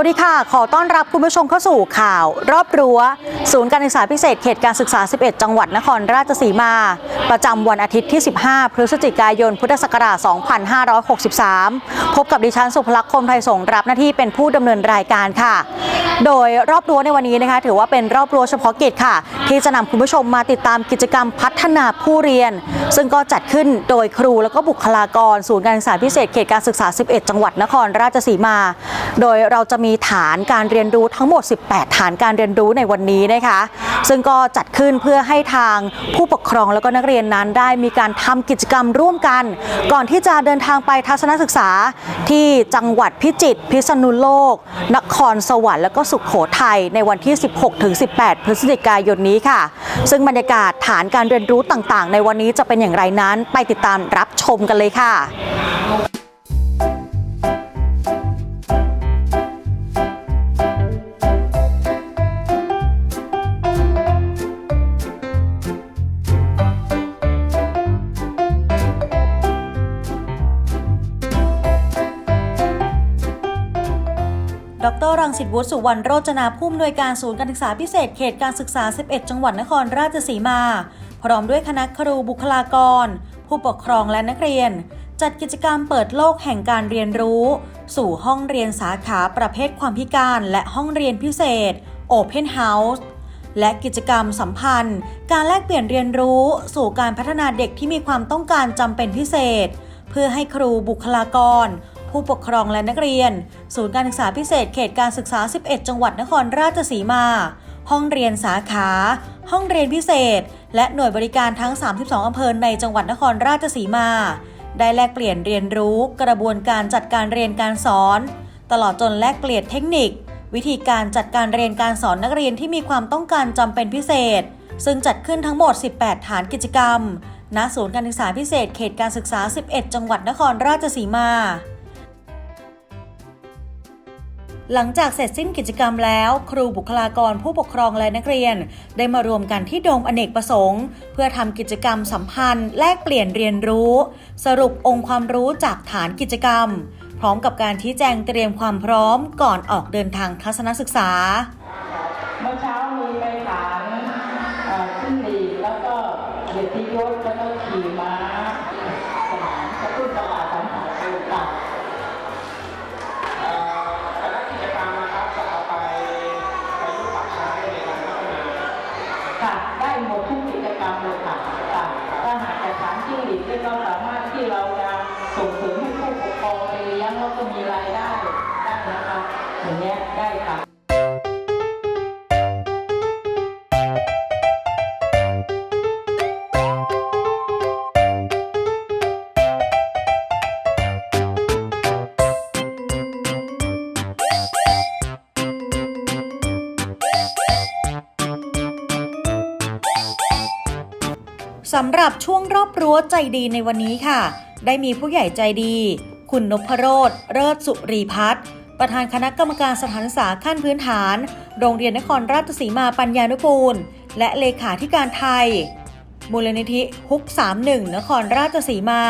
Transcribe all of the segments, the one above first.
สวัสดีค่ะ ขอต้อนรับคุณผู้ชมเข้าสู่ข่าว รอบรั้ว ศูนย์การศึกษาพิเศษเขตการศึกษา 11 จังหวัดนครราชสีมา ประจำวันอาทิตย์ที่ 15 พฤศจิกายน พุทธศักราช 2563 พบกับดิฉันสุภลักษณ์คมไทยสงรับหน้าที่เป็นผู้ดำเนินรายการค่ะ โดยรอบรั้วในวันนี้นะคะ ถือว่าเป็นรอบรั้วเฉพาะกิจค่ะ ที่จะนำคุณผู้ชมมาติดตามกิจกรรมพัฒนาผู้เรียน ซึ่งก็จัดขึ้นโดยครูและก็บุคลากร ศูนย์การศึกษาพิเศษเขตการศึกษา 11 จังหวัดนครราชสีมา โดยเราจะมีฐานการเรียนรู้ทั้งหมด 18 ฐานการเรียนรู้ในวันนี้นะคะ ซึ่งก็จัดขึ้นเพื่อให้ทางผู้ปกครองแล้วก็นักเรียนนั้นได้มีการทำกิจกรรมร่วมกัน ก่อนที่จะเดินทางไปทัศนศึกษาที่จังหวัดพิจิตรพิษณุโลก นครสวรรค์และก็สุขโขทัยในวันที่ 16-18 พฤศจิกายนนี้ค่ะ ซึ่งบรรยากาศฐานการเรียนรู้ต่างๆ ในวันนี้จะเป็นอย่างไรนั้น ไปติดตามรับชมกันเลยค่ะ รรังสิตวุฒิสุวรรณโรจนาผู้อำนวยการศูนย์การศึกษาพิเศษเขตการศึกษา 11 จังหวัดนครราชสีมา พร้อมด้วยคณะครูบุคลากร ผู้ปกครองและนักเรียน จัดกิจกรรมเปิดโลกแห่งการเรียนรู้ สู่ห้องเรียนสาขาประเภทความพิการและห้องเรียนพิเศษ Open House และกิจกรรมสัมพันธ์ การแลกเปลี่ยนเรียนรู้ สู่การพัฒนาเด็กที่มีความต้องการจำเป็นพิเศษ เพื่อให้ครูบุคลากร ผู้ปกครองและนักเรียน ศูนย์การศึกษาพิเศษเขตการศึกษา 11 จังหวัดนครราชสีมา ห้องเรียนสาขา ห้องเรียนพิเศษ และหน่วยบริการทั้ง 32 อำเภอในจังหวัดนครราชสีมา ได้แลกเปลี่ยนเรียนรู้กระบวนการจัดการเรียนการสอน ตลอดจนแลกเปลี่ยนเทคนิค วิธีการจัดการเรียนการสอนนักเรียนที่มีความต้องการจำเป็นพิเศษ ซึ่งจัดขึ้นทั้งหมด 18 ฐานกิจกรรมณศูนย์การศึกษาพิเศษเขตการศึกษา 11 จังหวัดนครราชสีมา หลังจากเสร็จสิ้นกิจกรรมแล้ว ครูบุคลากรผู้ปกครองและนักเรียน ได้มารวมกันที่โดมอเนกประสงค์ เพื่อทำกิจกรรมสัมพันธ์ แลกเปลี่ยนเรียนรู้ สรุปองค์ความรู้จากฐานกิจกรรม พร้อมกับการชี้แจงเตรียมความพร้อมก่อนออกเดินทางทัศนศึกษา เมื่อเช้ามีไปฐานขึ้นหลีแล้วก็เกียรติยศแล้วก็ขี่ม้าสนามกระตุ้นตลาดสัมผัสโอกาสำหรับช่วงรอบรั้วใจดีในวันนี้ค่ะ ได้มีผู้ใหญ่ใจดี คุณนพโรธเลิศสุรีพัฒน์ประธานคณะกรรมการสถานศึกษาขั้นพื้นฐาน โรงเรียนนครราชสีมาปัญญานุกูล และเลขาธิการไทย มูลนิธิฮุก 31 นครราชสีมา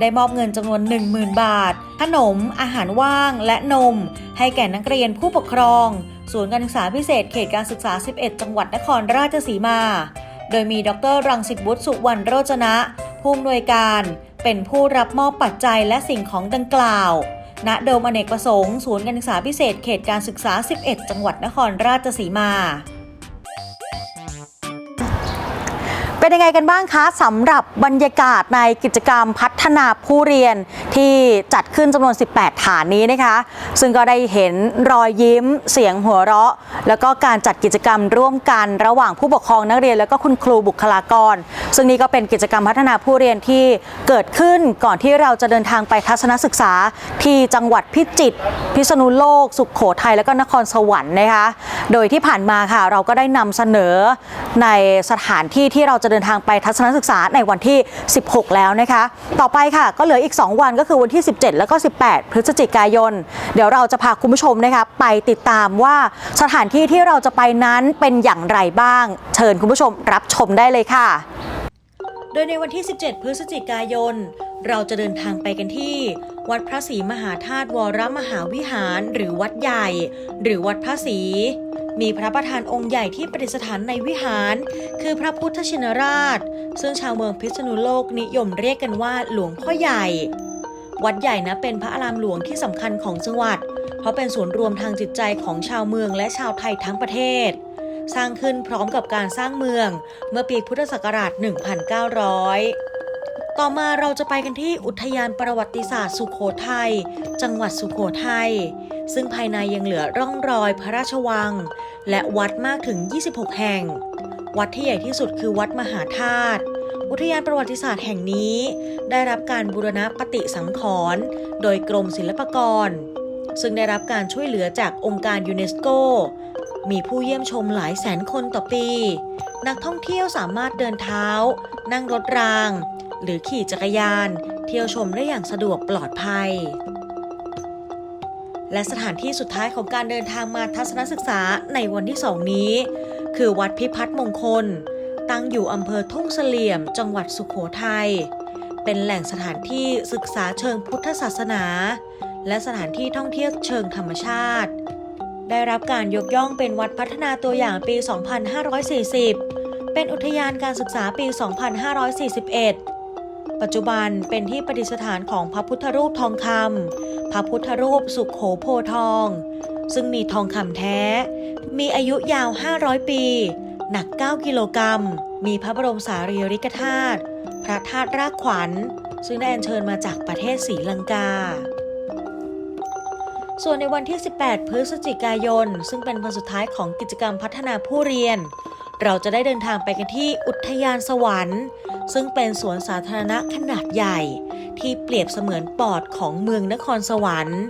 ได้มอบเงินจำนวน 10,000 บาท ขนม อาหารว่าง และนม ให้แก่นักเรียนผู้ปกครอง ศูนย์การศึกษาพิเศษเขตการศึกษา 11 จังหวัดนครราชสีมา โดยมีดรรังสิตวุฒิสุวรรณโรจนะ ผู้อำนวยการเป็นผู้รับมอบปัจจัยและสิ่งของดังกล่าว ณ โดมอเนกประสงค์ ศูนย์การศึกษาพิเศษ เขตการศึกษา 11 จังหวัดนครราชสีมา เป็นยังไงกันบ้างคะสำหรับบรรยากาศในกิจกรรมพัฒนาผู้เรียนที่จัดขึ้นจำนวน 18 ฐานนี้นะคะ ซึ่งก็ได้เห็นรอยยิ้มเสียงหัวเราะ แล้วก็การจัดกิจกรรมร่วมกันระหว่างผู้ปกครองนักเรียน แล้วก็คุณครูบุคลากร ซึ่งนี่ก็เป็นกิจกรรมพัฒนาผู้เรียนที่เกิดขึ้นก่อนที่เราจะเดินทางไปทัศนศึกษาที่จังหวัดพิจิตรพิษณุโลก สุขโขทัยแล้วก็นครสวรรค์นะคะ โดยที่ผ่านมาค่ะเราก็ได้นำเสนอในสถานที่ที่เราจะเดินินทางไปทัศนศึกษาในวันที่ 16 แล้วนะคะ ต่อไปค่ะ ก็เหลืออีก 2 วันก็คือวันที่ 17 แล้วก็ 18 พฤศจิกายน เดี๋ยวเราจะพาคุณผู้ชมนะคะไปติดตามว่าสถานที่ที่เราจะไปนั้นเป็นอย่างไรบ้าง เชิญคุณผู้ชมรับชมได้เลยค่ะ โดยในวันที่ 17 พฤศจิกายน เราจะเดินทางไปกันที่วัดพระศรีมหาธาตุวรมหาวิหาร หรือวัดใหญ่ หรือวัดพระศรี มีพระประธานองค์ใหญ่ที่ประดิษฐานในวิหาร คือพระพุทธชินราช ซึ่งชาวเมืองพิษณุโลกนิยมเรียกกันว่าหลวงพ่อใหญ่ วัดใหญ่นะเป็นพระอารามหลวงที่สำคัญของจังหวัด เพราะเป็นศูนย์รวมทางจิตใจของชาวเมืองและชาวไทยทั้งประเทศ สร้างขึ้นพร้อมกับการสร้างเมือง เมื่อปีพุทธศักราช 1900ต่อมาเราจะไปกันที่อุทยานประวัติศาสตร์สุโขทัย จังหวัดสุโขทัย ซึ่งภายในยังเหลือร่องรอยพระราชวัง และวัดมากถึง 26 แห่ง วัดที่ใหญ่ที่สุดคือวัดมหาธาตุอุทยานประวัติศาสตร์แห่งนี้ ได้รับการบูรณะปฏิสังขรณ์โดยกรมศิลปากร ซึ่งได้รับการช่วยเหลือจากองค์การยูเนสโก มีผู้เยี่ยมชมหลายแสนคนต่อปี นักท่องเที่ยวสามารถเดินเท้า นั่งรถราง หรือขี่จักรยาน เที่ยวชมได้อย่างสะดวกปลอดภัย และสถานที่สุดท้ายของการเดินทางมาทัศนศึกษาในวันที่สองนี้ คือวัดพิพัฒน์มงคล ตั้งอยู่อำเภอทุ่งเสลี่ยม จังหวัดสุขโขทัย เป็นแหล่งสถานที่ศึกษาเชิงพุทธศาสนา และสถานที่ท่องเที่ยวเชิงธรรมชาติ ได้รับการยกย่องเป็นวัดพัฒนาตัวอย่างปี 2540 เป็นอุทยานการศึกษาปี 2541 ปัจจุบันเป็นที่ประดิษฐานของพระพุทธรูปทองคำพระพุทธรูปสุขโขโพทอง ซึ่งมีทองคำแท้ มีอายุยาว 500 ปี หนัก 9 กิโลกรัม มีพระบรมสารีริกธาตุพระธาตุรากขวัญ ซึ่งได้อัญเชิญมาจากประเทศศรีลังกาส่วนในวันที่ 18 พฤศจิกายน ซึ่งเป็นวันสุดท้ายของกิจกรรมพัฒนาผู้เรียน เราจะได้เดินทางไปกันที่อุทยานสวรรค์ ซึ่งเป็นสวนสาธารณะขนาดใหญ่ ที่เปรียบเสมือนปอดของเมืองนครสวรรค์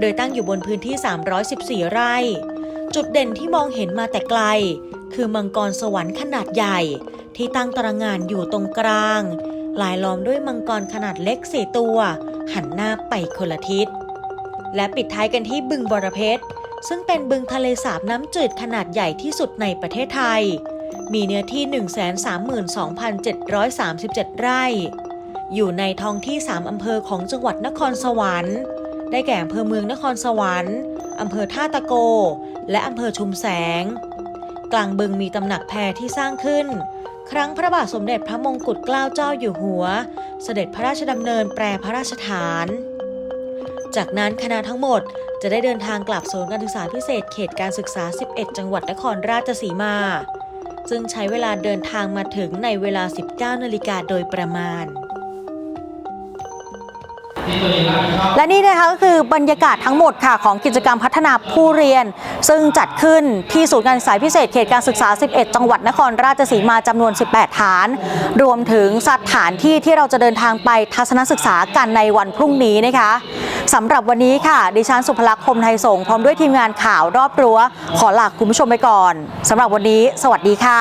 โดยตั้งอยู่บนพื้นที่ 314 ไร่ จุดเด่นที่มองเห็นมาแต่ไกล คือมังกรสวรรค์ขนาดใหญ่ ที่ตั้งตระงานอยู่ตรงกลาง ลายล้อมด้วยมังกรขนาดเล็กสี่ตัว หันหน้าไปคนละทิศ และปิดท้ายกันที่บึงบรเพชร ซึ่งเป็นบึงทะเลสาบน้ำจืดขนาดใหญ่ที่สุดในประเทศไทย มีเนื้อที่ 132,737 ไร่ อยู่ในท้องที่ 3 อำเภอของจังหวัดนครสวรรค์ ได้แก่อำเภอเมืองนครสวรรค์อำเภอท่าตะโก และอำเภอชุมแสง กลางบึงมีตำหนักแพรที่สร้างขึ้น ครั้งพระบาทสมเด็จพระมงกุฎเกล้าเจ้าอยู่หัว เสด็จพระราชดำเนินแปรพระราชฐาน จากนั้นคณะทั้งหมดจะได้เดินทางกลับศูนย์การศึกษาพิเศษเขตการศึกษา 11 จังหวัดนครราชสีมา ซึ่งใช้เวลาเดินทางมาถึงในเวลา 19 นาฬิกาโดยประมาณและนี่นะคะก็คือบรรยากาศทั้งหมดค่ะของกิจกรรมพัฒนาผู้เรียน ซึ่งจัดขึ้นที่ศูนย์การศึกษาพิเศษเขตการศึกษา 11 จังหวัดนครราชสีมาจำนวน 18 ฐาน รวมถึงสถานที่ที่เราจะเดินทางไปทัศนศึกษากันในวันพรุ่งนี้นะคะ สำหรับวันนี้ค่ะ ดิฉันสุภลักษณ์คมไทยสงพร้อมด้วยทีมงานข่าวรอบรั้ว ขอลาคุณผู้ชมไปก่อนสำหรับวันนี้ สวัสดีค่ะ